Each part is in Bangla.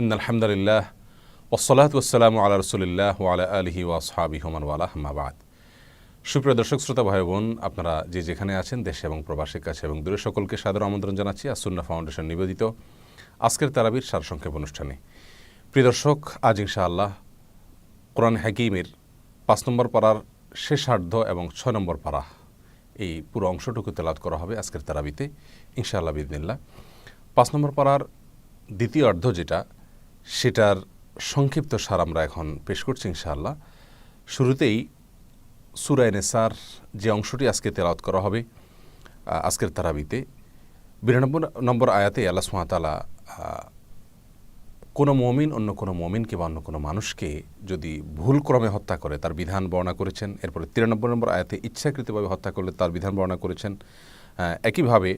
ইন আলহামদুলিল্লাহ ওসলাত ওসালাম আল্লাহ রসুলিল্লাহ ওয়ালা আলহি ওয়াসহাবি হমান ওয়ালা হামাবাদ সুপ্রিয় দর্শক, শ্রোতা ভাই বোন আপনারা যে যেখানে আছেন, দেশে এবং প্রবাসের কাছে এবং দূরে সকলকে সাদর আমন্ত্রণ জানাচ্ছি, আসুন্না ফাউন্ডেশন নিবেদিত আজকের তারাবির সারসংক্ষেপ অনুষ্ঠানে। প্রিয় দর্শক, আজ ইনশাআল্লাহ কোরআন হাকিমের পাঁচ নম্বর পাড়ার শেষার্ধ এবং ছয় নম্বর পাড়া এই পুরো অংশটুকু তেলাত করা হবে আজকের তারাবিতে, ইনশাআল্লাহ বিদিনিল্লাহ পাঁচ নম্বর পাড়ার দ্বিতীয় অর্ধ যেটা সেটার সংক্ষিপ্ত সার আমরা এখন পেশ করছি ইনশাআল্লাহ। শুরুতেই সুরায় নেসার যে অংশটি আজকে তেলাওয়াত করা হবে আজকের তারাবিতে, বিরানব্বই নম্বর আয়াতে আল্লাহ সুমাতালা কোনো মমিন অন্য কোনো মমিনকে বা অন্য কোনো মানুষকে যদি ভুল ক্রমে হত্যা করে, তার বিধান বর্ণনা করেছেন, এরপরে তিরানব্বই নম্বর আয়াতে ইচ্ছাকৃতভাবে হত্যা করলে তার বিধান বর্ণনা করেছেন একইভাবে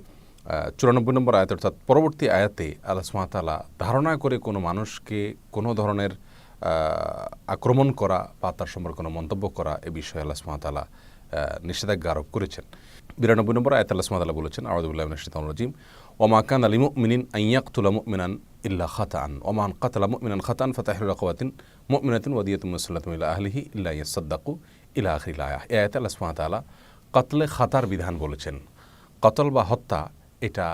চুরানব্বই নম্বর আয়াত, অর্থাৎ পরবর্তী আয়াতে আল্লাহ সুমাতালা ধারণা করে কোনো মানুষকে কোনো ধরনের আক্রমণ করা বা তার সম্পর্কে কোনো মন্তব্য করা এ বিষয়ে আল্লাহ সুমাতালা নিষেধাজ্ঞা আরোপ করেছেন। বিরানব্বই নম্বর আয়াত আল্লাহ সুমাতালা বলেছেন আউদুল্লাহ নশিতাম রাজিম। ওমা কান আলী আইয়াক আইয়াকুলা মিনান ইল্লা খাতান ওমান কাতালা মিনান খাতান ফাতাহির রাকওয়াতিন মুমিনাতিন ওয়াদিয়াতুম মুসাল্লাতুম ইলা আহলিহি ইল্লা ইয়াসাদ্দাকু ইলা আখিল আয়াহ। এই আয়াতে আল্লাহ ওয়া কাতলে খাতার বিধান বলেছেন। কতল বা হত্যা এটা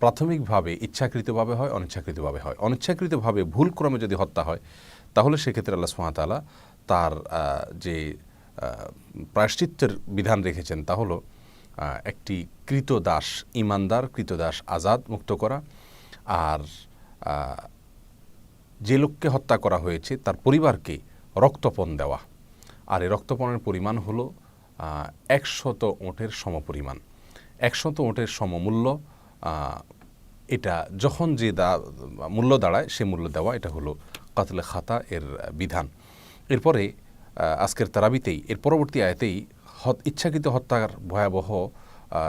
প্রাথমিকভাবে ইচ্ছাকৃতভাবে হয়, অনিচ্ছাকৃতভাবে হয়। অনিচ্ছাকৃতভাবে ভুলক্রমে যদি হত্যা হয়, তাহলে সেক্ষেত্রে আল্লাহ তাআলা তার যে প্রায়শ্চিত্তের বিধান রেখেছেন তা হলো একটি কৃতদাস ইমানদার, কৃতদাস আজাদ মুক্ত করা আর যে লোককে হত্যা করা হয়েছে তার পরিবারকে রক্তপণ দেওয়া। আর এই রক্তপণের পরিমাণ হলো একশত ওঁটের সমপরিমাণ। একশত ওঁটের সমমূল্য এটা যখন যে দা, মূল্য দাঁড়ায়, সে মূল্য দেওয়া এটা হলো কাতলে খাতা এর বিধান। এরপরে আজকের তারাবিতেই, এর পরবর্তী আয়তেই হত, ইচ্ছাকৃত হত্যার ভয়াবহ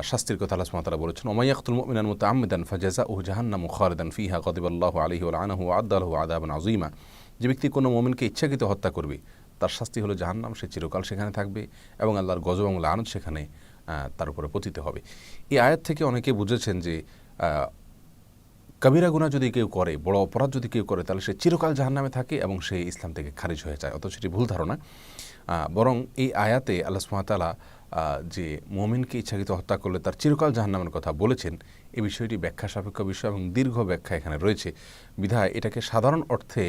শাস্তির কথা আল্লাহ তাআলা বলেছেন ওমাইয়াকুল মুমিনান মুতাআম্মিদান ফাজাযাউহু জাহান্নামু খালিদান ফিহা গাদিবাল্লাহু আলাইহি ওয়া লানাহু ওয়া আদালাহু আযাবান আযীমা। যে ব্যক্তি কোনো মুমিনকে ইচ্ছাকৃত হত্যা করবে, তার শাস্তি হলো জাহান্নাম, সে চিরকাল সেখানে থাকবে এবং আল্লাহর গজব এবং লানত সেখানে তার উপরে পতিত হবে। এই আয়াত থেকে অনেকে বুঝেছেন যে কবিরা গুণা যদি কেউ করে, বড় অপরাধ যদি কেউ করে, তাহলে সে চিরকাল জাহান্নামে থাকে এবং সে ইসলাম থেকে খারিজ হয়ে যায়। অথচ সেটি ভুল ধারণা। বরং এই আয়াতে আল্লাহ সুমাতালা যে মমিনকে ইচ্ছাকৃত হত্যা করলে তার চিরকাল জাহান্নামের কথা বলেছেন এই বিষয়টি ব্যাখ্যা সাপেক্ষ বিষয় এবং দীর্ঘ ব্যাখ্যা এখানে রয়েছে। বিধায় এটাকে সাধারণ অর্থে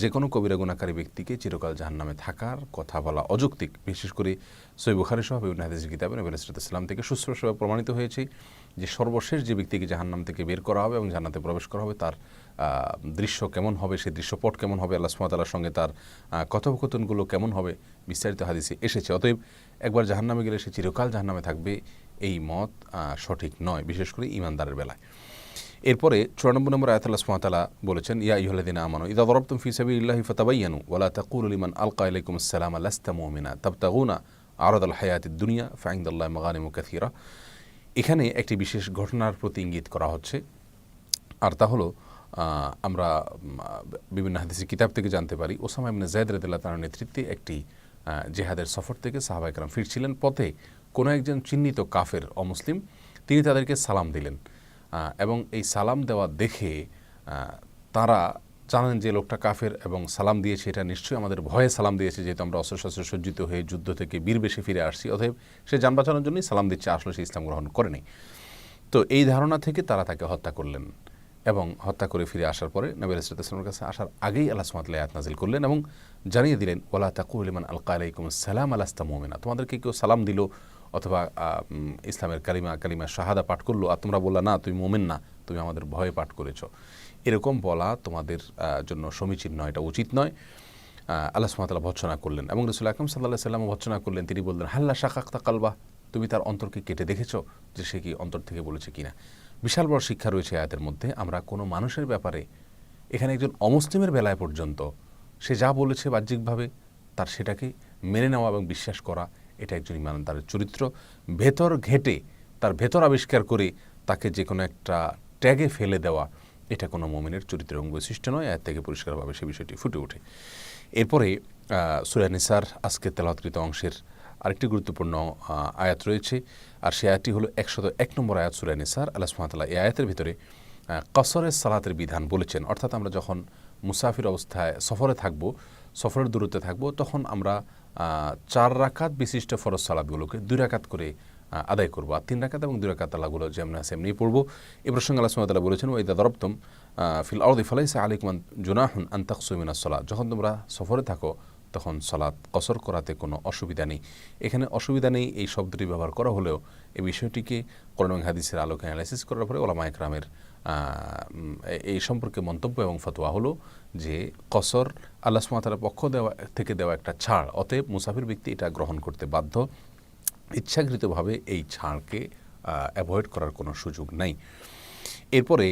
যে কোনো কবিরা গুণাকারী ব্যক্তিকে চিরকাল জাহান্নামে থাকার কথা বলা অযৌক্তিক। বিশেষ করে সৈ বুখারি সহ বিভিন্ন হাদিস কিতাবে নবী ইসলাম থেকে সুস্পষ্টভাবে প্রমাণিত হয়েছে যে সর্বশেষ যে ব্যক্তিকে জাহান্নাম থেকে বের করা হবে এবং জান্নাতে প্রবেশ করা হবে, তার দৃশ্য কেমন হবে, সেই দৃশ্যপট কেমন হবে, আল্লাহ সুমাতালার সঙ্গে তার কথোপকথনগুলো কেমন হবে বিস্তারিত হাদিসে এসেছে। অতএব একবার জাহান্নামে গেলে সে চিরকাল জাহান্নামে থাকবে, এই মত সঠিক নয়, বিশেষ করে ইমানদারের বেলায়। এরপরে চুরানব্বই নম্বর আয়াতাল্লাহ সুমাতালা বলেছেন, ইয়া ইহদিন আমানো ইদা দরবতুম ফি সাবিলিল্লাহি ফাতাবায়ানু ওয়ালা তাকুলু লিমান আলকা ইলাইকুম আসসালাম লাস্তা মুমিনা, তাবতাগুনা আরাদ আল হায়াতিদ দুনিয়া ফাইন্দাল্লাহ মাগানিমু কাথিরা এখানে একটি বিশেষ ঘটনার প্রতি ইঙ্গিত করা হচ্ছে, আর তা হলো আমরা বিভিন্ন হাদিসের কিতাব থেকে জানতে পারি, ওসামা ইবনে জায়দ রাদিল্লাহ তার নেতৃত্বে একটি জেহাদের সফর থেকে সাহাবা একরাম ফিরছিলেন, পথে কোনো একজন চিহ্নিত কাফের অমুসলিম, তিনি তাদেরকে সালাম দিলেন। এবং এই সালাম দেওয়া দেখে তারা জানেন যে লোকটা কাফের এবং সালাম দিয়েছে, এটা নিশ্চয়ই আমাদের ভয়ে সালাম দিয়েছে, যেহেতু আমরা অস্ত্রশস্ত্র সজ্জিত হয়ে যুদ্ধ থেকে বীর বেশি ফিরে আসছি, অতএব সে যান বাঁচানোর জন্যই সালাম দিচ্ছে, আসলে সে ইসলাম গ্রহণ করেনি তো এই ধারণা থেকে তারা তাকে হত্যা করলেন এবং হত্যা করে ফিরে আসার পরে নবী ইসলামের কাছে আসার আগেই আল্লাহ সুমাতলা আয়াত নাজিল করলেন এবং জানিয়ে দিলেন ওলা তাকুলিমান আলকা আলাইকুম সালাম আলাস্তা মোমেনা। তোমাদেরকে কেউ সালাম দিল অথবা ইসলামের কালিমা কালিমা শাহাদা পাঠ করল আর তোমরা বললা, না, তুমি মোমেন না, তুমি আমাদের ভয়ে পাঠ করেছ। এরকম বলা তোমাদের জন্য সমীচীন নয়, এটা উচিত নয়। আল্লাহ সুমাতলা ভৎসনা করলেন এবং রসুল আকরম সাল্লাহ সাল্লাম ভৎসনা করলেন। তিনি বললেন, হাল্লা শাকাক্তা কালবা, তুমি তার অন্তরকে কেটে দেখেছ যে সে কি অন্তর থেকে বলেছে কিনা? বিশাল বড় শিক্ষা রয়েছে আয়াতের মধ্যে। আমরা কোনো মানুষের ব্যাপারে, এখানে একজন অমুসলিমের বেলায় পর্যন্ত সে যা বলেছে বাহ্যিকভাবে, তার সেটাকে মেনে নেওয়া এবং বিশ্বাস করা এটা একজন ইমানদারের চরিত্র। ভেতর ঘেটে, তার ভেতর আবিষ্কার করে তাকে যে কোনো একটা ট্যাগে ফেলে দেওয়া, এটা কোনো মমিনের চরিত্রের এবং বৈশিষ্ট্য নয়, এর থেকে পরিষ্কারভাবে সে বিষয়টি ফুটে ওঠে। এরপরে সুরা নিসার আজকে তেলাৎকৃত অংশের আরেকটি গুরুত্বপূর্ণ আয়াত রয়েছে। আর সেই আয়াতটি হলো একশত এক নম্বর আয়াত সুরা নিসার। আল্লাহ সুমাতাল্লাহ এই আয়াতের ভিতরে কসরের সালাতের বিধান বলেছেন। অর্থাৎ আমরা যখন মুসাফির অবস্থায় সফরে থাকব, সফরের দূরত্বে থাকব, তখন আমরা চার রাকাত বিশিষ্ট ফরজ সালাদগুলোকে দুই রাকাত করে আদায় করব। আর তিন রাকাত এবং দুই রাকাত আল্লাহগুলো যেমন আছে এমনি পড়ব। এ প্রসঙ্গে আল্লাহ সুমতাল্লাহ বলেছেন ওই দাদরপ্তম ফিল আউদি ফালাইসা আলিকমান জুনাহুন আন্তাকসুমিনা সলা যখন তোমরা সফরে থাকো, তখন সলাৎ কসর করাতে কোনো অসুবিধা নেই। এখানে অসুবিধা নেই এই শব্দটি ব্যবহার করা হলেও এই বিষয়টিকে করোনা হাদিসের আলোকে অ্যানালাইসিস করার পরে ওলামা একরামের এই সম্পর্কে মন্তব্য এবং ফতোয়া হলো যে কসর আল্লাহ সুমাতার পক্ষ দেওয়া, থেকে দেওয়া একটা ছাড়। অতএব মুসাফির ব্যক্তি এটা গ্রহণ করতে বাধ্য। ইচ্ছাকৃতভাবে এই ছাড়কে অ্যাভয়েড করার কোনো সুযোগ নাই। এরপরে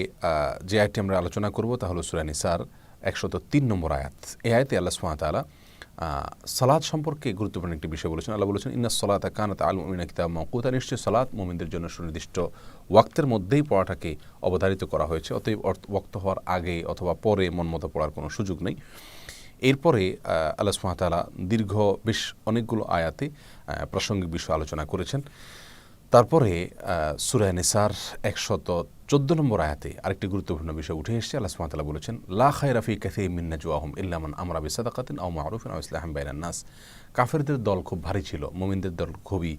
যে আয়াতটি আমরা আলোচনা করব তা হলো সুরা নিসার একশত তিন নম্বর আয়াত। এই আয়াতে আল্লাহ সুমাতালা সালাদ সম্পর্কে গুরুত্বপূর্ণ একটি বিষয় বলেছেন। আল্লাহ বলেছেন, ইন্না সলাত কানাত আল মুমিনা কিতাব মকুতা নিশ্চয় সালাত মোমিনদের জন্য সুনির্দিষ্ট ওয়াক্তের মধ্যেই পড়াটাকে অবধারিত করা হয়েছে। অতএব ওয়াক্ত হওয়ার আগে অথবা পরে মন মতো পড়ার কোনো সুযোগ নেই। এরপরে আল্লাহ সুমাতালা দীর্ঘ বেশ অনেকগুলো আয়াতে প্রাসঙ্গিক বিষয় আলোচনা করেছেন। তারপরে সুরায় নিসার একশত চোদ্দ নম্বর আয়াতে আরেকটি গুরুত্বপূর্ণ বিষয় উঠে এসেছে। আল্লাহ সুমাতালা বলেছেন, লা খাই রাফি কাথে মিন্না জুয়াহম ইল্লামান আমরা বিসাদাকাতিন আও মারুফিন ইসলাম বাইনান নাস। কাফেরদের দল খুব ভারী ছিল, মোমিনদের দল খুবই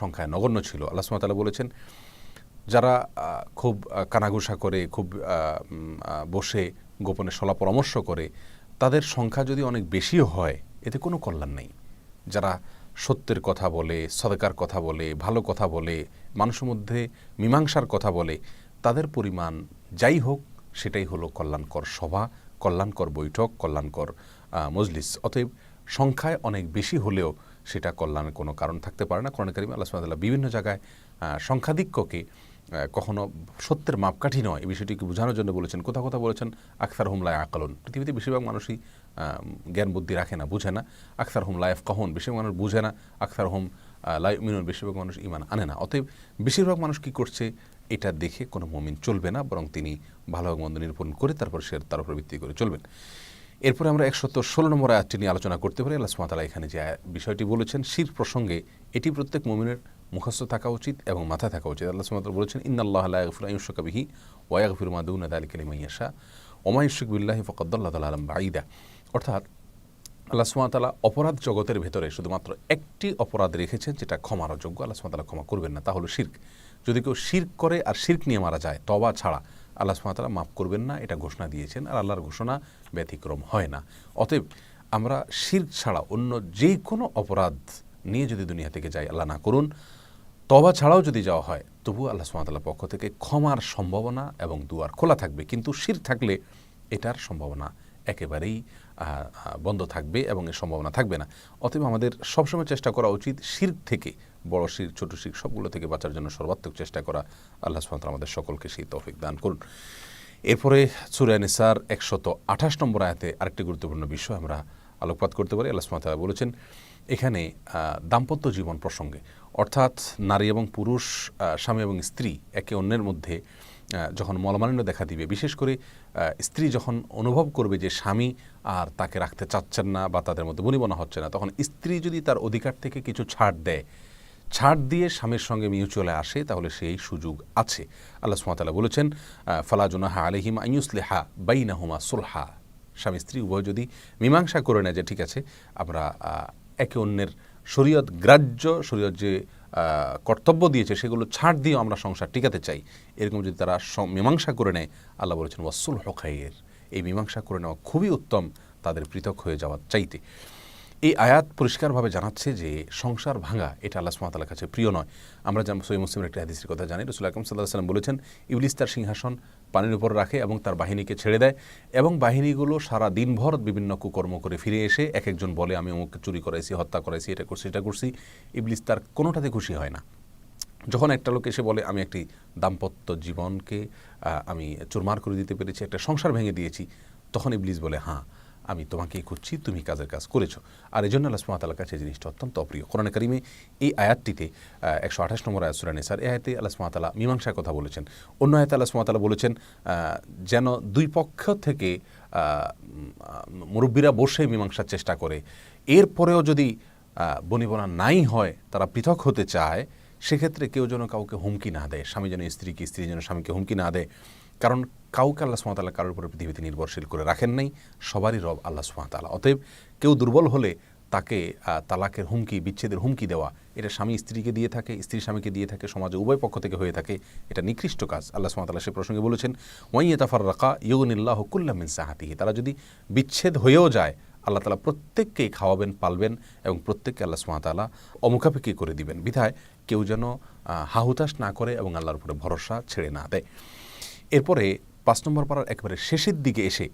সংখ্যায় নগণ্য ছিল। আল্লাহ সুমাতালা বলেছেন, যারা খুব কানাঘুষা করে, খুব বসে গোপনে সলা পরামর্শ করে, তাদের সংখ্যা যদি অনেক বেশিও হয়, এতে কোনো কল্যাণ নেই। যারা সত্যের কথা বলে, সদকার কথা বলে, ভালো কথা বলে, মানুষের মধ্যে মীমাংসার কথা বলে, তাদের পরিমাণ যাই হোক, সেটাই হলো কল্যাণকর সভা, কল্যাণকর বৈঠক, কল্যাণকর মজলিস। অতএব সংখ্যায় অনেক বেশি হলেও সেটা কল্যাণের কোনো কারণ থাকতে পারে না। করোনা করিম আল্লাহ বিভিন্ন জায়গায় সংখ্যাধিক্যকে কখনো সত্যের মাপকাঠি নয়। এই বিষয়টিকে বোঝানোর জন্য বলেছেন, কোথাও কোথাও বলেছেন আখতার হুমলায় আকলন পৃথিবীতে বেশিরভাগ মানুষই জ্ঞান বুদ্ধি রাখে না, বুঝে না। আখতার হোম লাইফ কহন বেশিরভাগ মানুষ বুঝে না। আখতার হোম লাই মিনুন বেশিরভাগ মানুষ ইমান আনে না। অতএব বেশিরভাগ মানুষ কি করছে? এটা দেখে কোনো মমিন চলবে না, বরং তিনি ভালো মন্দ নিরূপণ করে তারপর সে তার উপর ভিত্তি করে চলবেন। এরপরে আমরা একশত ষোলো নম্বর আয়াতটি নিয়ে আলোচনা করতে পারি। আল্লাহ সুমাতালা এখানে যে বিষয়টি বলেছেন, শির প্রসঙ্গে এটি প্রত্যেক মমিনের মুখস্থ থাকা উচিত এবং মাথা থাকা উচিত। আল্লাহ সুমাতাল বলেছেন ইন্দাল্লাহ আয়ুষকাবিহি ওয়াগফির মাদুন আলী কালিমাইয়াশা ওমায়ুশুক বিল্লাহি ফকদ্দাল্লাহ আলম বাঈদা। অর্থাৎ আল্লাহ সুমাতালা অপরাধ জগতের ভেতরে শুধুমাত্র একটি অপরাধ রেখেছেন যেটা ক্ষমার যোগ্য। আল্লাহ সুমাতালা ক্ষমা করবেন না, তা হলো শির্ক। যদি কেউ শির্ক করে আর শির্ক নিয়ে মারা যায় তবা ছাড়া, আল্লাহ সুমাতালা মাফ করবেন না, এটা ঘোষণা দিয়েছেন আর আল্লাহর ঘোষণা ব্যতিক্রম হয় না। অতএব আমরা শির্ক ছাড়া অন্য যে কোনো অপরাধ নিয়ে যদি দুনিয়া থেকে যাই, আল্লাহ না করুন। তবা ছাড়াও যদি যাওয়া হয় তবু আল্লাহ সুমাতাল্লাহ পক্ষ থেকে ক্ষমার সম্ভাবনা এবং দুয়ার খোলা থাকবে। কিন্তু শির থাকলে এটার সম্ভাবনা একেবারেই বন্ধ থাকবে এবং এর সম্ভাবনা থাকবে না। অতএব আমাদের সবসময় চেষ্টা করা উচিত শির থেকে, বড় শির, ছোট শির, সবগুলো থেকে বাঁচার জন্য সর্বাত্মক চেষ্টা করা। আল্লাহ সুমাতাল আমাদের সকলকে সেই তৌফিক দান করুন। এরপরে সুরায় নিসার একশত আঠাশ নম্বর আয়াতে আরেকটি গুরুত্বপূর্ণ বিষয় আমরা আলোকপাত করতে পারি। আল্লাহ সুমাতাল বলেছেন, এখানে দাম্পত্য জীবন প্রসঙ্গে, অর্থাৎ নারী এবং পুরুষ স্বামী এবং স্ত্রী একে অন্যের মধ্যে যখন মলমালিন্য দেখা দিবে, বিশেষ করে স্ত্রী যখন অনুভব করবে যে স্বামী আর তাকে রাখতে চাচ্ছেন না বা তাদের মধ্যে বনিবনা হচ্ছে না, তখন স্ত্রী যদি তার অধিকার থেকে কিছু ছাড় দেয়, ছাড় দিয়ে স্বামীর সঙ্গে মিউচুয়ালে আসে, তাহলে সেই সুযোগ আছে। আল্লাহ সুমাতালা বলেছেন ফালাজুনাহা আলহিম আইয়ুসলেহা বাইনাহুমা সুলহা। স্বামী স্ত্রী উভয় যদি মীমাংসা করে নেয় যে, ঠিক আছে, আমরা একে অন্যের শরীয়ত গ্রাহ্য, শরীয়ত যে কর্তব্য দিয়েছে, সেগুলো ছাড় দিয়ে আমরা সংসার টিকাতে চাই। এরকম যদি তারা মীমাংসা করে নেয়, আল্লাহ বলেছেন ওয়াসুল হকাইয়ের এই মীমাংসা করে নেওয়া খুবই উত্তম, তাদের পৃথক হয়ে যাওয়ার চাইতে। এই আয়াত পরিষ্কারভাবে জানাচ্ছে যে সংসার ভাঙা, এটা আল্লাহ সুমাতালার কাছে প্রিয় নয়। আমরা যেমন সৈয় মুসলিমের একটি হাদিসের কথা জানি। রসুল আকরম সাল্লাহ সাল্লাম বলেছেন, ইবলিস তার সিংহাসন পানির উপর রাখে এবং তার বাহিনীকে ছেড়ে দেয় এবং বাহিনীগুলো সারা দিনভর বিভিন্ন কুকর্ম করে ফিরে এসে এক একজন বলে, আমি অমুককে চুরি করাইছি, হত্যা করাইছি, এটা করছি এটা করছি ইবলিস তার কোনোটাতে খুশি হয় না। যখন একটা লোক এসে বলে, আমি একটি দাম্পত্য জীবনকে আমি চুরমার করে দিতে পেরেছি, একটা সংসার ভেঙে দিয়েছি তখন ইবলিস বলে হ্যাঁ আমি তোমাকেই খুঁজছি, তুমি কাজের কাজ করেছ। আর এই জন্য আল্লাহ সুমাতালার কাছে জিনিসটা অত্যন্ত অপ্রিয়। কোরআন কারিমে এই আয়াতটিতে একশো আঠাশ নম্বর আয়াত সুরানি স্যার এই আয়াতে আল্লাহ সুমাতালা মীমাংসার কথা বলেছেন। অন্য আয়াতে আল্লাহ সুমাতালা বলেছেন যেন দুই পক্ষ থেকে মুরব্বীরা বসে মীমাংসার চেষ্টা করে। এরপরেও যদি বনিবনা নাই হয়, তারা পৃথক হতে চায়, সেক্ষেত্রে কেউ যেন কাউকে হুমকি না দেয়। স্বামী যেন স্ত্রীকে, স্ত্রী যেন স্বামীকে হুমকি না দেয়। কারণ কাউকে আল্লাহ সুমাতাল্লাহ কারোর উপরে পৃথিবীতে নির্ভরশীল করে রাখেন নাই, সবারই রব আল্লাহ সুমাতাল্লাহ অতএব কেউ দুর্বল হলে তাকে তালাকের হুমকি, বিচ্ছেদের হুমকি দেওয়া, এটা স্বামী স্ত্রীকে দিয়ে থাকে, স্ত্রী স্বামীকে দিয়ে থাকে, সমাজে উভয় পক্ষ থেকে হয়ে থাকে, এটা নিকৃষ্ট কাজ। আল্লাহ সুমাতাল্লাহ সে প্রসঙ্গে বলেছেন ওয়াইয়ে তাফার রাকা ইউনিল্লাহ কুল্লামিন সাহাতিহি। তারা যদি বিচ্ছেদ হয়েও যায়, আল্লাহ তালা প্রত্যেককেই খাওয়াবেন, পালবেন এবং প্রত্যেককে আল্লাহ সুমাতালা অমুখাপেক্ষি করে দিবেন। বিধায় কেউ যেন হাহুতাশ না করে এবং আল্লাহর উপরে ভরসা ছেড়ে না দেয়। এরপরে পাঁচ নম্বর পাড়ার একেবারে শেষের দিকে এসে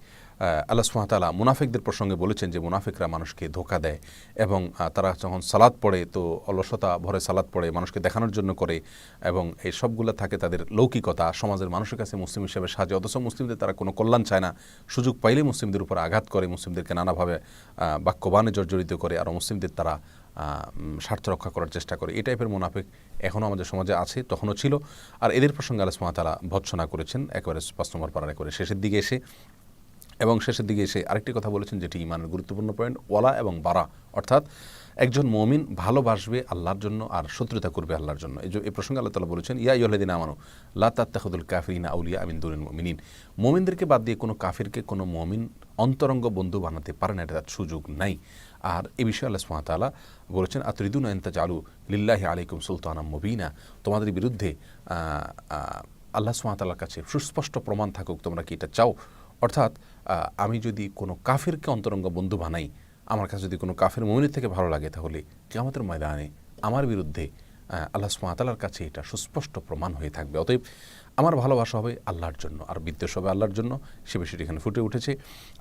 আল্লাহ সুহাতালা মুনাফিকদের প্রসঙ্গে বলেছেন যে মুনাফিকরা মানুষকে ধোকা দেয় এবং তারা যখন সালাদ পড়ে তো অলসতা ভরে সালাদ পড়ে মানুষকে দেখানোর জন্য করে এবং এই সবগুলো থাকে তাদের লৌকিকতা। সমাজের মানুষের কাছে মুসলিম হিসেবে সাজে। অথচ মুসলিমদের তারা কোনো কল্যাণ চায় না। সুযোগ পাইলে মুসলিমদের উপর আঘাত করে, মুসলিমদেরকে নানাভাবে বাক্যবাণে জর্জরিত করে। আর মুসলিমদের তারা স্বার্থ রক্ষা করার চেষ্টা করে। এই টাইপের মুনাফিক এখনও আমাদের সমাজে আছে, তখনও ছিল। আর এদের প্রসঙ্গে আল্লাহ সুমাতালা ভৎসনা করেছেন, একেবারে পাঁচ নম্বর পাড়ার একেবারে শেষের দিকে এসে। এবং শেষের দিকে এসে আরেকটি কথা বলেছেন, যেটি ইমানের গুরুত্বপূর্ণ পয়েন্ট ওয়ালা এবং বারা। অর্থাৎ একজন মমিন ভালোবাসবে আল্লাহর জন্য আর শত্রুতা করবে আল্লাহর জন্য। এই যে, এই প্রসঙ্গে আল্লাহ তালা বলেছেন, ইয়া ইহদিন আমানো, লা তাত্তাহুদুল কাফিরিনা আউলিয়া আমিন দুরিন মমিনিন। মমিনদেরকে বাদ দিয়ে কোনো কাফিরকে কোনো মমিন অন্তরঙ্গ বন্ধু বানাতে পারে না, এটা তার সুযোগ নাই। আর এ বিষয়ে আল্লাহ সুমাতালা বলেছেন, আতরিদুন আন্তা চালু লিল্লাহি আলাইকুম সুলতানা মবিনা? তোমাদের বিরুদ্ধে আল্লাহ সুমাতালার কাছে সুস্পষ্ট প্রমাণ থাকুক তোমরা কি এটা চাও। অর্থাৎ আমি যদি কোনো কাফেরকে অন্তরঙ্গ বন্ধু বানাই, আমার কাছে যদি কোনো কাফের মমিনের থেকে ভালো লাগে, তাহলে কেয়ামতের ময়দানে আমার বিরুদ্ধে আল্লাহ সুমাতালার কাছে এটা সুস্পষ্ট প্রমাণ হয়ে থাকবে। অতএব আমার ভালোবাসা হবে আল্লাহর জন্য, আর বিদ্বেষ হবে আল্লাহর জন্য। সে বিষয়টি এখানে ফুটে উঠেছে।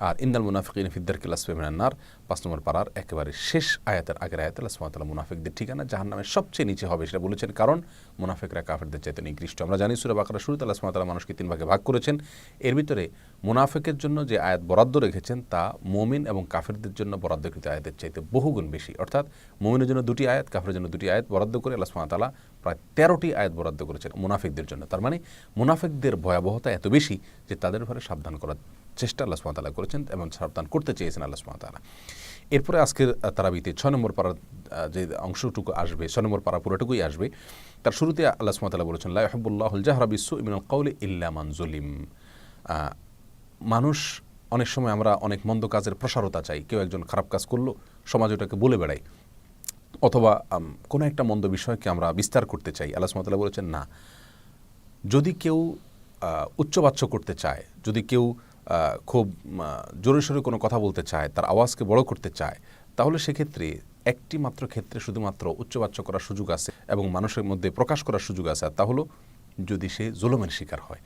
আর ইন্দাল মুনাফিক ফিদ্দার কিলাসফেমিনান্নার পাঁচ নম্বর পাড়ার একেবারে শেষ আয়াতের আগের আয়াত আল্লাহ সুমাতালা মুনাফিকদের ঠিকানা জাহান নামে সবচেয়ে নিচে হবে সেটা বলেছেন। কারণ মুনাফিকরা কাফেরদের চাইতে নিকৃষ্ট। আমরা জানি সুরা বাকারা শুরুতে আল্লাহ সুমাতালা মানুষকে তিন ভাগে ভাগ করেছেন। এর ভিতরে মুনাফিকের জন্য যে আয়াত বরাদ্দ রেখেছেন তা মমিন এবং কাফেরদের জন্য বরাদ্দকৃত আয়াতের চাইতে বহুগুণ বেশি। অর্থাৎ মমিনের জন্য দুটি আয়াত কাফের জন্য দুটি আয়াত বরাদ্দ করে আল্লাহ সুমাতালা প্রায় তেরোটি আয়াত বরাদ্দ করেছেন মুনাফিকদের জন্য। তার মানে মুনাফিকদের ভয়াবহতা এত বেশি যে তাদের ব্যাপারে সাবধান করার চেষ্টা আল্লাহ সুমাতালা করেছেন এবং সাবধান করতে চেয়েছেন আল্লাহ সুমাতালা এরপরে আজকের তারাবিতে ছয় নম্বর পাড়ার যে অংশটুকু আসবে ছয় নম্বর পাড়া পুরোটুকুই আসবে। তার শুরুতে আল্লাহ সুমাতালা বলেছেন লাহবুল্লাহুল বিশ্বু ইমিনুল কৌলে ইল্লামান জলিম। আহ, মানুষ অনেক সময় আমরা অনেক মন্দ কাজের প্রসারতা চাই। কেউ একজন খারাপ কাজ করল, সমাজ ওটাকে বলে বেড়াই অথবা কোনো একটা মন্দ বিষয়কে আমরা বিস্তার করতে চাই। আল্লাহ সুমাতালা বলেছেন, না। যদি কেউ উচ্চবাচ্য করতে চায়, যদি কেউ খুব জোরে সোরে কোনো কথা বলতে চায়, তার আওয়াজকে বড় করতে চায়, তাহলে সেক্ষেত্রে একটি মাত্র ক্ষেত্রে শুধুমাত্র উচ্চবাচ্য করার সুযোগ আছে এবং মানুষের মধ্যে প্রকাশ করার সুযোগ আছে। তা হলো, যদি সে জুলমের শিকার হয়।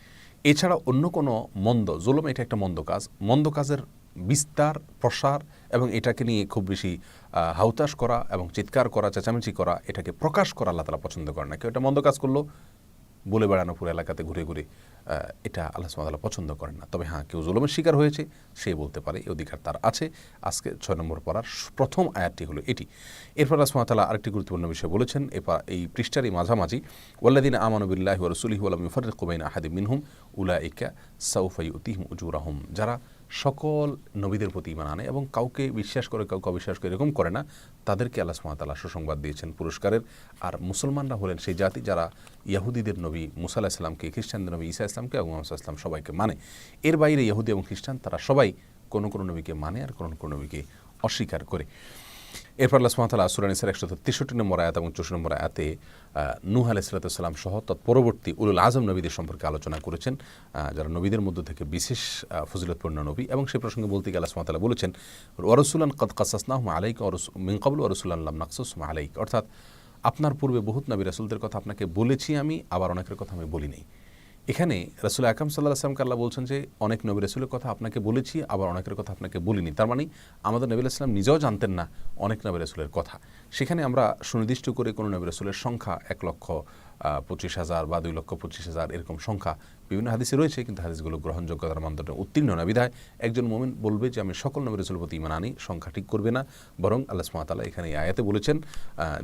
এছাড়া অন্য কোনো মন্দ, জুলম এটা একটা মন্দ কাজ। মন্দ কাজের বিস্তার, প্রসার এবং এটাকে নিয়ে খুব বেশি হাউতাস করা এবং চিৎকার করা, চেঁচামেচি করা, এটাকে প্রকাশ করা আল্লাহ তালা পছন্দ করে না। কেউ এটা মন্দ কাজ করল, বলে বেড়ানো পুরো এলাকাতে ঘুরে ঘুরে। এটা আল্লাহ সুমাদা পছন্দ করেন না। তবে হ্যাঁ কেউ জুলমের শিকার হয়েছে, সে বলতে পারে, এই অধিকার তার আছে। আজকে ছয় নম্বর পড়ার প্রথম আয়াতটি হলো এটি। এরপর আল্লাহ সুমাতালা আরেকটি গুরুত্বপূর্ণ বিষয় বলেছেন এরপর এই পৃষ্ঠারই মাঝামাঝি ওয়াল্লাদিন আমানবিল্লাহ রসুলিহ আলম ইফর কুবাইন আহাদি মিনহুম উলা ইকা সাউফাই উজুর উজুরাহম। যারা সকল নবীদের প্রতি ইমান আনে এবং কাউকে বিশ্বাস করে, কাউকে অবিশ্বাস করে এরকম করে না, তাদেরকে আল্লাহ সুমাতালা সুসংবাদ দিয়েছেন পুরস্কারের। আর মুসলমানরা হলেন সেই জাতি যারা ইয়াহুদিদের নবী মুসা আল্লাহ ইসলামকে খ্রিস্টানদের নবী ঈসা ইসলামকে এবং মোহাম্মদ ইসলাম সবাইকে মানে। এর বাইরে ইহুদি এবং খ্রিস্টান তারা সবাই কোনো কোনো নবীকে মানে আর কোনো কোনো নবীকে অস্বীকার করে। এরপর আল্লাহ সুমাতালা সুরানিসের একশো তেষট্টি নম্বর আয়াত এবং চৌষট্টি নম্বর আয়াতে নুহ আলাইসালাতাম সহ তৎপরবর্তী উলুল আজম নবীদের সম্পর্কে আলোচনা করেছেন। যারা নবীদের মধ্য থেকে বিশেষ ফজিলতপূর্ণ নবী এবং সে প্রসঙ্গে বলতে গিয়ে আল্লাহ সুমাতালা বলেছেন ওরসুলান কদ কাসাসনাহ আলাইক মিনকাবুল ওরসুল্লাহ নাকসুস আলাইক। অর্থাৎ, আপনার পূর্বে বহুত নবী রাসুলদের কথা আপনাকে বলেছি আমি, আবার অনেকের কথা আমি বলি নাই। এখানে রাসুল আকাম সাল্লাহ আসলামকে আল্লাহ বলছেন যে, অনেক নবী রাসুলের কথা আপনাকে বলেছি, আবার অনেকের কথা আপনাকে বলিনি। তার মানে আমাদের নবী আসলাম নিজেও জানতেন না অনেক নবী রাসুলের কথা। সেখানে আমরা সুনির্দিষ্ট করে কোনো নবী রাসুলের সংখ্যা, এক লক্ষ পঁচিশ হাজার বা দুই লক্ষ পঁচিশ হাজার এরকম সংখ্যা বিভিন্ন হাদিসে রয়েছে, কিন্তু হাদিসগুলো গ্রহণযোগ্যতার মানদণ্ডে উত্তীর্ণ না। বিধায় একজন মোমিন বলবে যে, আমি সকল নবী রসুলের প্রতি ইমান আনি, সংখ্যা ঠিক করবে না। বরং আল্লাহ সুমাতালা এখানে আয়াতে বলেছেন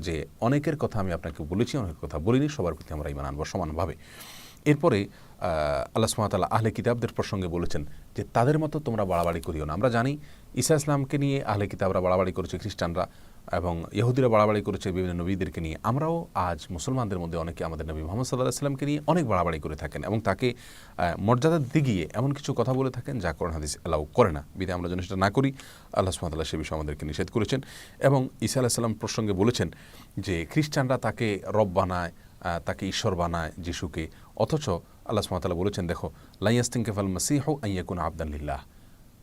যে, অনেকের কথা আমি আপনাকে বলেছি, অনেকের কথা বলিনি, সবার প্রতি আমরা ইমান আনব সমানভাবে। এরপরে আল্লাহ সুমাতাল্লাহ আহলে কিতাবদের প্রসঙ্গে বলেছেন যে তাদের মতো তোমরা বাড়াবাড়ি করিও না। আমরা জানি ঈসা ইসলামকে নিয়ে আহলে কিতাবরা বাড়াবাড়ি করেছে খ্রিস্টানরা এবং ইহুদিরা বাড়াবাড়ি করেছে বিভিন্ন নবীদেরকে নিয়ে। আমরাও আজ মুসলমানদের মধ্যে অনেকে আমাদের নবী মোহাম্মদ সাল্লাহ সাল্লামকে নিয়ে অনেক বাড়াবাড়ি করে থাকেন এবং তাকে মর্যাদা দিতে গিয়ে এমন কিছু কথা বলে থাকেন যা কোরআন হাদিস অ্যালাউ করে না। বিধে আমরা যেন সেটা না করি। আল্লাহ সুমাতাল্লাহ সে বিষয়ে আমাদেরকে নিষেধ করেছেন এবং ঈসা আলাহ সাল্লাম প্রসঙ্গে বলেছেন যে খ্রিস্টানরা তাকে রব বানায় তাকে ঈশ্বর বানায়, যিশুকে অথচ আল্লাহ সুমাতাল্লাহ বলেছেন, দেখো লাইয়াস্তিন কেফাল মাসিহ আইয়াকুন আবদাল্লিল্লাহ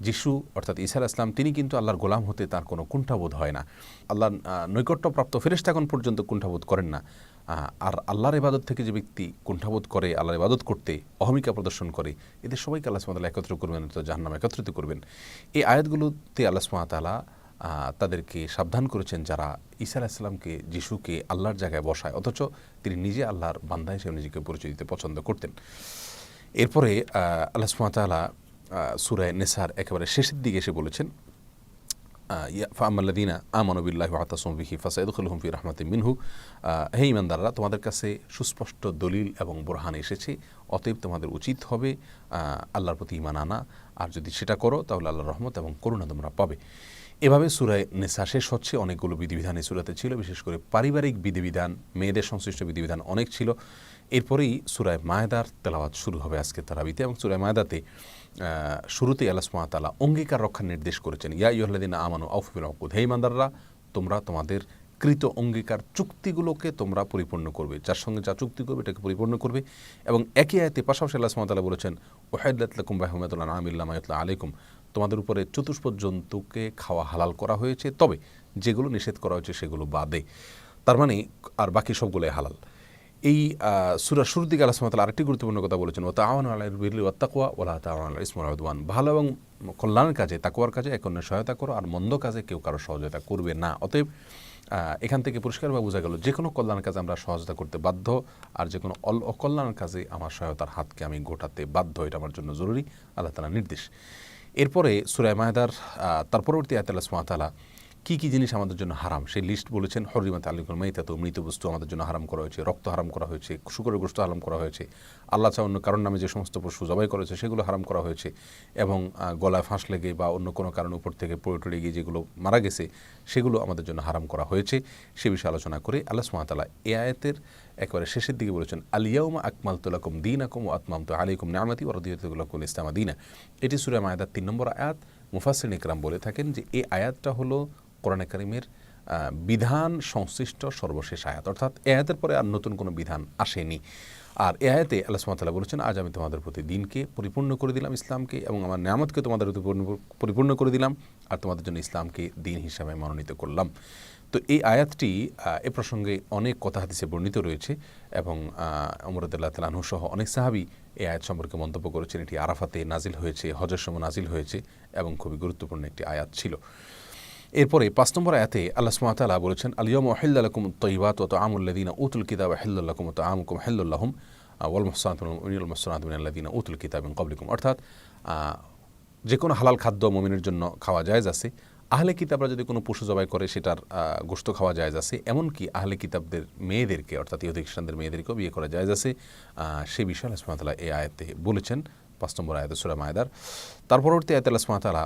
যিশু, অর্থাৎ ঈসা আলাইহিস সালাম, তিনি কিন্তু আল্লাহর গোলাম হতে তার কোনো কুণ্ঠাবোধ হয় না। আল্লাহর নৈকট্যপ্রাপ্ত ফেরেশতাগণ পর্যন্ত কুণ্ঠাবোধ করেন না। আর আল্লাহর ইবাদত থেকে যে ব্যক্তি কুণ্ঠাবোধ করে, আল্লাহর ইবাদত করতে অহমিকা প্রদর্শন করে, এদের সবাইকে আল্লাহ সুমাতাল্লাহ একত্র করবেন তো জাহান্নাম একত্রিত করবেন। এই আয়াতগুলোতে আল্লাহ সুমাতালা তাদেরকে সাবধান করেছেন যারা ঈসা আলাহিসাল্লামকে যিশুকে আল্লাহর জায়গায় বসায়। অথচ তিনি নিজে আল্লাহর বান্দা হিসেবে নিজেকে পরিচয় দিতে পছন্দ করতেন। এরপরে আল্লাহ সুমাতালা সুরায় নেসার একেবারে শেষের দিকে এসে বলেছেন ফামাল্লাদিনা আমানবিল্লাহ আতাসমিহি ফাসাইদুলহুম ফি রহমতে মিনহু। হে ইমানদাররা তোমাদের কাছে সুস্পষ্ট দলিল এবং বোরহান এসেছে, অতএব তোমাদের উচিত হবে আল্লাহর প্রতি ইমান আনা। আর যদি সেটা করো, তাহলে আল্লাহর রহমত এবং করুণা তোমরা পাবে। এভাবে সুরায় নেশা শেষ হচ্ছে অনেকগুলো বিধিবিধান এই সুরাতে ছিল। বিশেষ করে পারিবারিক বিধিবিধান, মেয়েদের সংশ্লিষ্ট বিধিবিধান অনেক ছিল। এরপরেই সুরায় মায়দার তেলাওয়াত শুরু হবে আজকে তারাবিতে এবং সুরায় মায়দাতে শুরুতেই আল্লাহ সুমাতালা অঙ্গীকার রক্ষার নির্দেশ করেছেন, ইয়া ইহ্লাদিন আমানু আউফিল অকুদ হে ইমানদাররা, তোমরা তোমাদের কৃত অঙ্গীকার চুক্তিগুলোকে তোমরা পরিপূর্ণ করবে। যার সঙ্গে যা চুক্তি করবে এটাকে পরিপূর্ণ করবে এবং একই আয়তে পাশাপাশি আল্লাহ সুমাতালা বলেছেন বাহমতুল্লাহ আমিল্লা মায়তুল্লাহ আলাইকুম তোমাদের উপরে চতুষ্পদ জন্তুকে খাওয়া হালাল করা হয়েছে, তবে যেগুলো নিষেধ করা হয়েছে সেগুলো বাদে। তার মানে আর বাকি সবগুলোই হালাল। এই সুরা শুরুর দিকে আল্লাহ আরেকটি গুরুত্বপূর্ণ কথা বলেছেন ও তাওয়ান আল্লাহ বিরলি ওয়াত্তাকুয়া ওলা তাওয়ান আল্লাহ ইসমুল আহদওয়ান ভালো এবং কল্যাণের কাজে তাকুয়ার কাজে, এক অন্যের সহায়তা করো, আর মন্দ কাজে কেউ কারও সহযোগিতা করবে না। অতএব এখান থেকে পরিষ্কারভাবে বোঝা গেল যে কোনো কল্যাণের কাজে আমরা সহযোগিতা করতে বাধ্য, আর যে কোনো অকল্যাণের কাজে আমার সহায়তার হাতকে আমি গোটাতে বাধ্য, এটা আমার জন্য জরুরি। আল্লাহ তালা নির্দেশ। এরপরে সুরায় মাহেদার তার পরবর্তী আয়াতাল্লাহ সুমাতালা কী কী জিনিস আমাদের জন্য হারাম? সেই লিস্ট বলেছেন হরিমাত আলিকুল মাইতা তো মৃত বস্তু আমাদের জন্য হারাম করা হয়েছে, রক্ত হারাম করা হয়েছে, শুকরের গোস্ত হারাম করা হয়েছে, আল্লাহ চা অন্য কারণ নামে যে সমস্ত পশু জবাই করেছে, সেগুলো হারাম করা হয়েছে এবং গলায় ফাঁস লেগে বা অন্য কোনো কারণ উপর থেকে পড়ে গিয়ে যেগুলো মারা গেছে, সেগুলো আমাদের জন্য হারাম করা হয়েছে। সে বিষয়ে আলোচনা করে আল্লাহ সুমাতালা এ আয়াতের একেবারে শেষের দিকে বলেছেন আলিয়াউমা আকমাল তুলাকুম দিন আকুম আতমাম তো আলাইকুম নামাতি ওরদিয়াতুল্লাকুম ইসলামা দিনা। এটি সুরে মায়াদার তিন নম্বর আয়াত। মুফাসিন ইকরাম বলে থাকেন যে এই আয়াতটা হলো কোরআনে কারিমের বিধান সংশ্লিষ্ট সর্বশেষ আয়াত। অর্থাৎ এ আয়াতের পরে আর নতুন কোনো বিধান আসেনি। আর এ আয়াতে আল্লাহ সুমাতাল্লাহ বলেছেন, আজ আমি তোমাদের প্রতি দিনকে পরিপূর্ণ করে দিলাম, ইসলামকে এবং আমার নিয়ামতকে তোমাদের প্রতি পরিপূর্ণ করে দিলাম আর তোমাদের জন্য ইসলামকে দিন হিসাবে মনোনীত করলাম। তো এই আয়াতটি এ প্রসঙ্গে অনেক কথা হাদিসে বর্ণিত রয়েছে এবং অমরদুল্লাহ তালাহু সহ অনেক সাহাবি এই আয়াত সম্পর্কে মন্তব্য করেছেন। এটি আরাফাতে নাজিল হয়েছে, হজের সময় নাজিল হয়েছে এবং খুবই গুরুত্বপূর্ণ একটি আয়াত ছিল। এরপরে পাঁচ নম্বর আয়াতে আল্লাহ সুমাতালা বলেছেন আলিয়ম ওহিল্লাকুম তৈবাত ও তো আমুল্লাদিনা উতুল কিতাব হেল্লাকুম তো আমকুম হেল্লাহম ওয়াল মোহসানুল উতুল কিতাব কবলিকুম অর্থাৎ যে কোনো হালাল খাদ্য মমিনের জন্য খাওয়া যায় আছে। আহলে কিতাবরা যদি কোনো পশু জবাই করে, সেটার গোস্ত খাওয়া যায় আছে। এমনকি আহলে কিতাবদের মেয়েদেরকে, অর্থাৎ ইহুদি খ্রিস্টানদের মেয়েদেরকেও বিয়ে করা যায় আছে। সে বিষয়ে আল্লাহ সুমাতালা এই আয়াতে বলেছেন, পাঁচ নম্বর আয়াতে সুরা মায়দার। তার পরবর্তী আয়াতে আল্লাহ সুমাতালা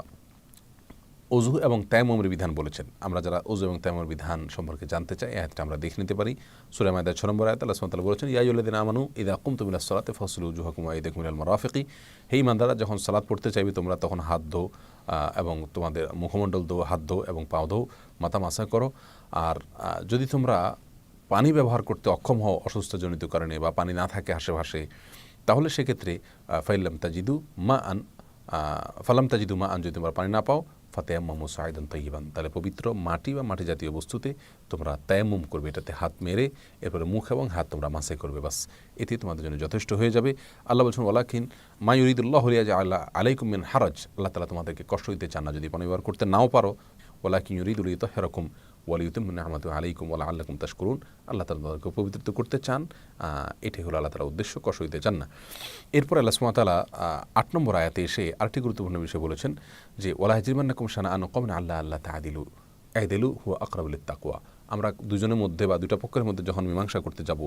অজু এবং তাইমমের বিধান বলেছেন। আমরা যারা অজু এবং তাইমমের বিধান সম্পর্কে জানতে চাই আয়াতটা আমরা দেখে নিতে পারি। সুরা মায়দা ছ নম্বর আয়াত, আল্লাহ তাআলা বলেছেন ইয়াইয়ুল্লাযিনা আমানু ইযা কুমতুম ইলাস সালাতি ফাসলু উজুহাকুম ওয়া আইদাকুম মারাফিকি। হে ইমানদাররা যখন সালাত পড়তে চাইবে, তোমরা তখন হাত ধো এবং তোমাদের মুখমণ্ডল ধো হাত ধো এবং পাও ধো মাথা মাসা করো। আর যদি তোমরা পানি ব্যবহার করতে অক্ষম হও অসুস্থজনিত কারণে বা পানি না থাকে আশেপাশে, তাহলে সেক্ষেত্রে ফাইল্লাম তাজিদু মা আন ফালাম তাজিদু মা আন যদি তোমরা পানি না পাও ফাতেয়াম্মাম সাইদান তৈবান তাহলে পবিত্র মাটি বা মাটি জাতীয় বস্তুতে তোমরা তায়াম্মুম করবে, এটাতে হাত মেরে, এরপরে মুখ এবং হাত তোমরা মাসে করবে, বাস। এতে তোমাদের জন্য যথেষ্ট হয়ে যাবে। আল্লাহ বলছেন ওলাকিন মায়ুরিদুল্লাহ হলিয়া আল্লাহ আলাইকুম মিন হারাজ। আল্লাহ তালা তোমাদেরকে কষ্ট দিতে চান না, যদি পানি ব্যবহার করতে নাও পারো। ওলাকিন ইউরিদুল হেরকম ওয়ালিউতুম আহমদ আলাইকুম ওলা আল্লাকুম তাশকুরুন। আল্লাহ তালা তাদেরকে পবিত্রিত করতে চান। এটাই হলো আল্লাহ তালা উদ্দেশ্য, কষ্ট দিতে চান না। এরপর আল্লাহ সুমাতালা আট নম্বর আয়াতে এসে আরেকটি গুরুত্বপূর্ণ বিষয় বলেছেন যে ওলা হাজিরমান্নাকুম শানা আন কমন আল্লাহ আল্লাহ তাহাদিলু আইদেলু হুয়া আকরাবুল তাকুয়া আমরা দুজনের মধ্যে বা দুটা পক্ষের মধ্যে যখন মীমাংসা করতে যাব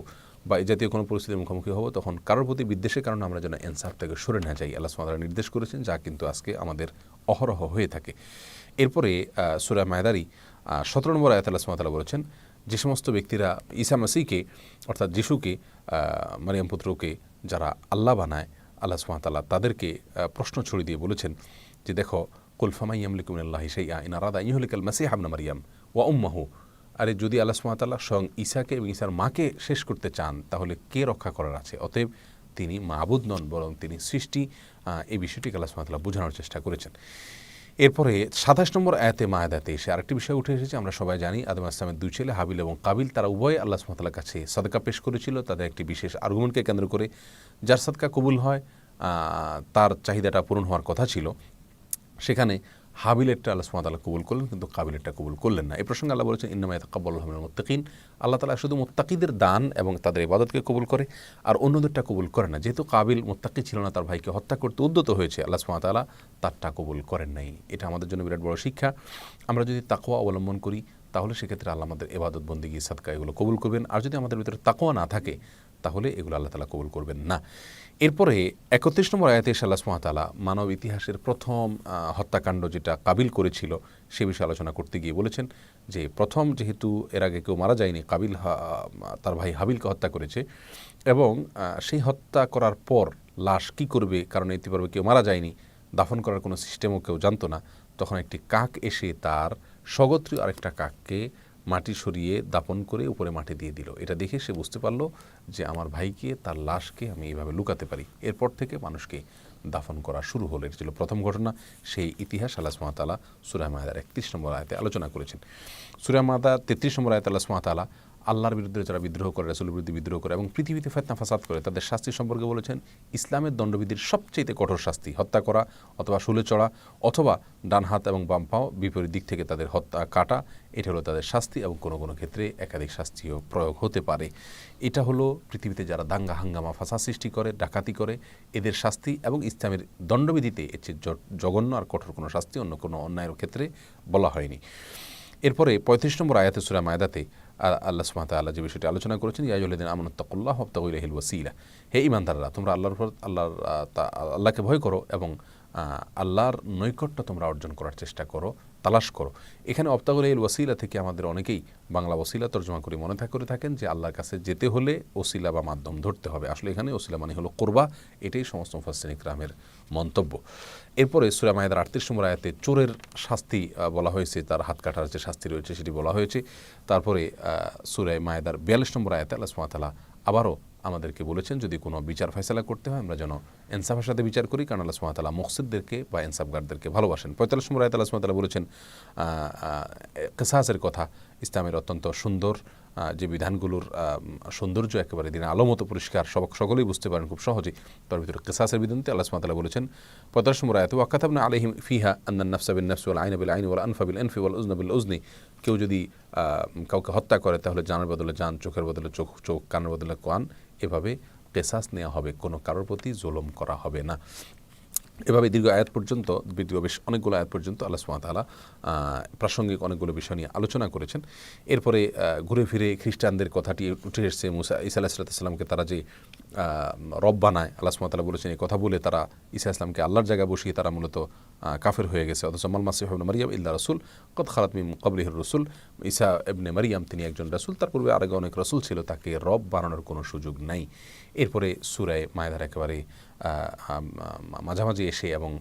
বা এই জাতীয় কোনো পরিস্থিতির মুখোমুখি হব, তখন কারোর প্রতি বিদ্বেষের কারণে আমরা যেন এনসাফ থেকে সরে না যাই, আল্লাহ সুমাতালা নির্দেশ করেছেন, যা কিন্তু আজকে আমাদের অহরহ হয়ে থাকে। এরপরে সুরা মায়দারি সতেরো নম্বর আয়াত আল্লাহ সুমাতালা বলেছেন, যে সমস্ত ব্যক্তিরা ঈসা মাসিকে অর্থাৎ যিশুকে মারিয়াম পুত্রকে যারা আল্লাহ বানায়, আল্লাহ সুমাতাল্লাহ তাদেরকে প্রশ্ন ছড়িয়ে দিয়ে বলেছেন যে দেখো কুলফামাই আমলিকুমিল্লাহ সেই ইনারাদা ইহলিকাল মাসিহ হাবনা মারিয়াম ওয়া উম্মাহু। আরে যদি আল্লাহ সুমাতাল্লাহ স্বয়ং ঈসাকে এবং ঈসার মাকে শেষ করতে চান, তাহলে কে রক্ষা করার আছে? অতএব তিনি মাবুদ নন, বরং তিনি সৃষ্টি। এই বিষয়টিকে আল্লাহ সুমাতাল্লাহ বোঝানোর চেষ্টা করেছেন। এরপরে সাতাশ নম্বর আয়াতে মায়াদাতে এসে আরেকটি বিষয় উঠে এসেছে, আমরা সবাই জানি, আদম আসলামের দুই ছেলে হাবিল এবং কাবিল, তারা উভয় আল্লাহ সুমতাল্লার কাছে সদকা পেশ করেছিল, তাদের একটি বিশেষ আর্গুমেন্টকে কেন্দ্র করে, যার সদকা কবুল হয় তার চাহিদাটা পূরণ হওয়ার কথা ছিল। সেখানে হাবিলেরটা আল্লাহ সুমাতাল্লাহ কবুল করলেন, কিন্তু কাবিলেরটা কবুল করলেন না। এই প্রসঙ্গে আল্লাহ বলেছেন ইন্নামায় তাকাব্বাল আহমেদ মোত্তাকিন। আল্লাহ তালা শুধু মোত্তাকিদের দান এবং তাদের ইবাদতকে কবুল করে, আর অন্যদেরটা কবুল করে না। যেহেতু কাবিল মোত্তাকি ছিল না, তার ভাইকে হত্যা করতে উদ্যত হয়েছে, আল্লাহ সুমাতাল্লাহ তারটা কবুল করেন নাই। এটা আমাদের জন্য বিরাট বড় শিক্ষা। আমরা যদি তাকোয়া অবলম্বন করি, তাহলে সেক্ষেত্রে আল্লাহ আমাদের এবাদত বন্দিগি, সাদকা এগুলো কবুল করবেন। আর যদি আমাদের ভিতরে তাকোয়া না থাকে, তাহলে এগুলো আল্লাহ তালা কবুল করবেন না। এরপরে একত্রিশ নম্বর আয়াতে এসে আল্লাহ সুমাতালা মানব ইতিহাসের প্রথম হত্যাকাণ্ড যেটা কাবিল করেছিল সে বিষয়ে আলোচনা করতে গিয়ে বলেছেন যে প্রথম যেহেতু এর আগে কেউ মারা যায়নি, কাবিল তার ভাই হাবিলকে হত্যা করেছে এবং সেই হত্যা করার পর লাশ কি করবে, কারণ ইতিপূর্বে কেউ মারা যায়নি, দাফন করার কোনো সিস্টেমও কেউ জানতো না, তখন একটি কাক এসে তার স্বগোত্রীয় আরেকটা কাককে মাটি সরিয়ে দাপন করে উপরে মাটি দিয়ে দিল। এটা দেখে সে বুঝতে পারল যে আমার ভাইকে তার লাশকে আমি এইভাবে লুকাতে পারি। এরপর থেকে মানুষকে দাফন করা শুরু হলো। এটা ছিল প্রথম ঘটনা। সেই ইতিহাস আল্লাহ সুমাতালা সুরাহ মাহাদার একত্রিশ নম্বর আয়তে আলোচনা করেছেন। সুরাহ মাহাদা তেত্রিশ নম্বর আয়তে আল্লাহ সুমাতালা আল্লাহর বিরুদ্ধে যারা বিদ্রোহ করে, রাসুলের বিরুদ্ধে বিদ্রোহ করে এবং পৃথিবীতে ফেতনা, ফাসাদ করে, তাদের শাস্তি সম্পর্কে বলেছেন, ইসলামের দণ্ডবিধির সবচেয়ে কঠোর শাস্তি, হত্যা করা অথবা শুলে চড়া অথবা ডান হাত এবং বাম পাও বিপরীত দিক থেকে তাদের হত্যা, কাটা, এটা হলো তাদের শাস্তি এবং কোনো কোনো ক্ষেত্রে একাধিক শাস্তিও প্রয়োগ হতে পারে। এটা হলো পৃথিবীতে যারা দাঙ্গা, হাঙ্গামা ফাঁসা সৃষ্টি করে, ডাকাতি করে, এদের শাস্তি এবং ইসলামের দণ্ডবিধিতে এর চেয়ে জঘন্য আর কঠোর কোনো শাস্তি অন্য কোনো অন্যায়ের ক্ষেত্রে বলা হয়নি। এরপরে পঁয়ত্রিশ নম্বর আয়াতে সুরা মায়দাতে আল্লাহ সুমাত আল্লাহ যে বিষয়টি আলোচনা করেছেন ইয়াজুল্লাদিন আমানুত্তাকুল্লাহ হপ্তাহিল ওয়াসিলা। হে ইমানদাররা তোমরা আল্লাহর উপর আল্লাহর আল্লাহকে ভয় করো এবং আল্লাহর নৈকট্য তোমরা অর্জন করার চেষ্টা করো। তালাশ করো। এখানে অপ্তাগুল ওসিলা থেকে আমাদের অনেকেই বাংলা ওসিলা তর্জমা করে মনে করে থাকেন যে আল্লাহর কাছে যেতে হলে ওসিলা বা মাধ্যম ধরতে হবে। আসলে এখানে ওসিলা মানে হলো কোরবা, এটাই সমস্ত মুফাসসিন ইকরামের মন্তব্য। এরপরে সুরা মায়েদার আটত্রিশ নম্বর আয়াতে চোরের শাস্তি বলা হয়েছে, তার হাত কাটার যে শাস্তি রয়েছে সেটি বলা হয়েছে। তারপরে সুরায় মায়েদার বিয়াল্লিশ নম্বর আয়াতে আল্লাহ সুমাতালা আবারও আমাদেরকে বলেছেন, যদি কোনো বিচার ফয়সলা করতে হয়, আমরা যেন এনসাফের সাথে বিচার করি, কারণ আল্লাহ সুমাতালা মকসিদদেরকে বা এনসাফগারদেরকে ভালোবাসেন। পঁয়তাল্লিশ আয়াত আল্লাহ সুমাতালা বলেছেন কেসাসের কথা, ইসলামের অত্যন্ত সুন্দর যে বিধানগুলোর সৌন্দর্য একেবারে দিনে আলো মতো পরিষ্কার, সব সকলেই বুঝতে পারেন খুব সহজে তার ভিতরে কেসাসের বিধানতে আল্লাহ সুমাতালা বলেছেন, পঁয়তাল্লিশ নম্বর আয়াত ওয়াকাতাবনা আলহিম ফিহা আন্নান নাফসাবিন নাফস ওয়াল আইন ওয়াল আনফাবিল আনফি ওয়াল উজনা বিল উজনি কেউ যদি কাউকে হত্যা করে, তাহলে জানের বদলে জান, চোখের বদলে চোখ চোখ, কানের বদলে কান এভাবে কেসাস নেওয়া হবে, কোনো কারোর প্রতি জোলম করা হবে না। এভাবে দীর্ঘ আয়াত পর্যন্ত দ্বিতীয় বেশ অনেকগুলো আয়াত পর্যন্ত আল্লাহ সুমাতালা প্রাসঙ্গিক অনেকগুলো বিষয় নিয়ে আলোচনা করেছেন। এরপরে ঘুরে ফিরে খ্রিস্টানদের কথাটি উঠে এসছে। মুসা ইসা আলাহিসাল্লামকে তারা যে রব বানায় আল্লাহ সুমতালা বলেছেন এই কথা বলে তারা ইসা ইসলামকে আল্লাহর জায়গায় বসিয়ে তারা মূলত কাফের হয়ে গেছে। অথচ মাল মাসিফ মারিয়াম ইল্লা রসুল কত খালাত মিম কবলিহর রসুল। ইসা এবনে মারিয়াম তিনি একজন রসুল, তার পূর্বে আরেক অনেক রসুল ছিল, তাকে রব বানানোর কোনো সুযোগ নাই। এরপরে সুরায় মায়েদার একেবারে মাঝামাঝি এসে এবং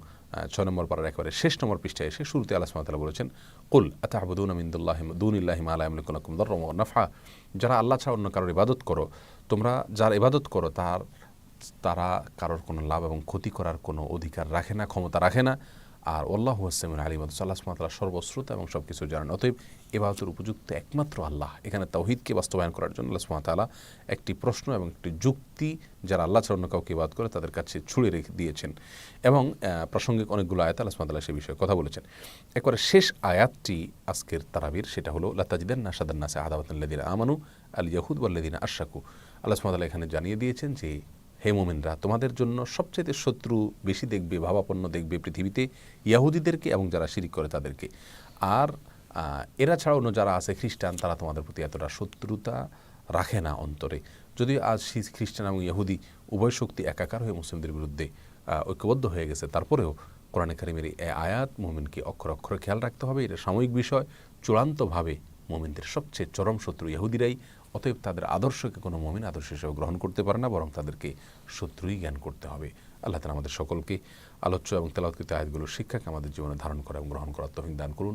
ছয় নম্বর পাড়ার একেবারে শেষ নম্বর পৃষ্ঠায় এসে শুরুতে আল্লাহ সুবহানাহু বলেছেন, কুল আতাহবুদুন আমিন্দুল্লাহ দুনিল্লাহি মা লা ইয়ামলিকু লাকুম দাররাম নাফা যারা আল্লাহ ছাড়া অন্য কারোর ইবাদত করো, তোমরা যার ইবাদত করো, তার, তারা কারোর কোনো লাভ এবং ক্ষতি করার কোনো অধিকার রাখে না, ক্ষমতা রাখে না। আর আল্লাহ হোসেমিন আলী সাল্লাহ সুমাতাল্লাহ সর্বশ্রুত এবং সব কিছু জানেন। অতএব এবাদতের উপযুক্ত একমাত্র আল্লাহ। এখানে তাওহিদকে বাস্তবায়ন করার জন্য আল্লাহ সুমাতালা একটি প্রশ্ন এবং একটি যুক্তি যারা আল্লাহ ছাড়া অন্য কাউকে ইবাদ করে তাদের কাছে ছুড়ে রেখে দিয়েছেন। এবং প্রাসঙ্গিক অনেকগুলো আয়াত আল্লাহ সুমাতাল্লাহ সে বিষয়ে কথা বলেছেন। একবারে শেষ আয়াতটি আজকের তারাবির, সেটা হলো লাতাজিদান নাসাদান নাসে আদাওয়াতুল্লাদিন আমানু, আল ইয়াহুদ ওয়াল্লাদিন আশাকু আল্লাহ সুমাতাল্লাহ এখানে জানিয়ে দিয়েছেন যে, হে মোমেনরা, তোমাদের জন্য সবচেয়ে শত্রু বেশি দেখবে, ভাবাপন্ন দেখবে পৃথিবীতে, ইয়াহুদিদেরকে এবং যারা শিরিক করে তাদেরকে। আর এরা ছাড়া অন্য যারা আছে খ্রিস্টান, তারা তোমাদের প্রতি এতটা শত্রুতা রাখে না অন্তরে। যদি আজ খ্রিস্টান এবং ইহুদি উভয় শক্তি একাকার হয়ে মুসলিমদের বিরুদ্ধে ঐক্যবদ্ধ হয়ে গেছে। তারপরেও কোরআনে কারিমের এই আয়াত মোমিনকে অক্ষর অক্ষরে খেয়াল রাখতে হবে। এটা সাময়িক বিষয়। চূড়ান্তভাবে মোমিনদের সবচেয়ে চরম শত্রু ইহুদিরাই। অতএব তাদের আদর্শকে কোনো মমিন আদর্শ হিসেবে গ্রহণ করতে পারে না, বরং তাদেরকে শত্রুই জ্ঞান করতে হবে। আল্লাহ তালা আমাদের সকলকে আলোচ্য এবং তেলাৎকৃত আয়াতগুলোর শিক্ষাকে আমাদের জীবনে ধারণ করা এবং গ্রহণ করার তহিক দান করুন।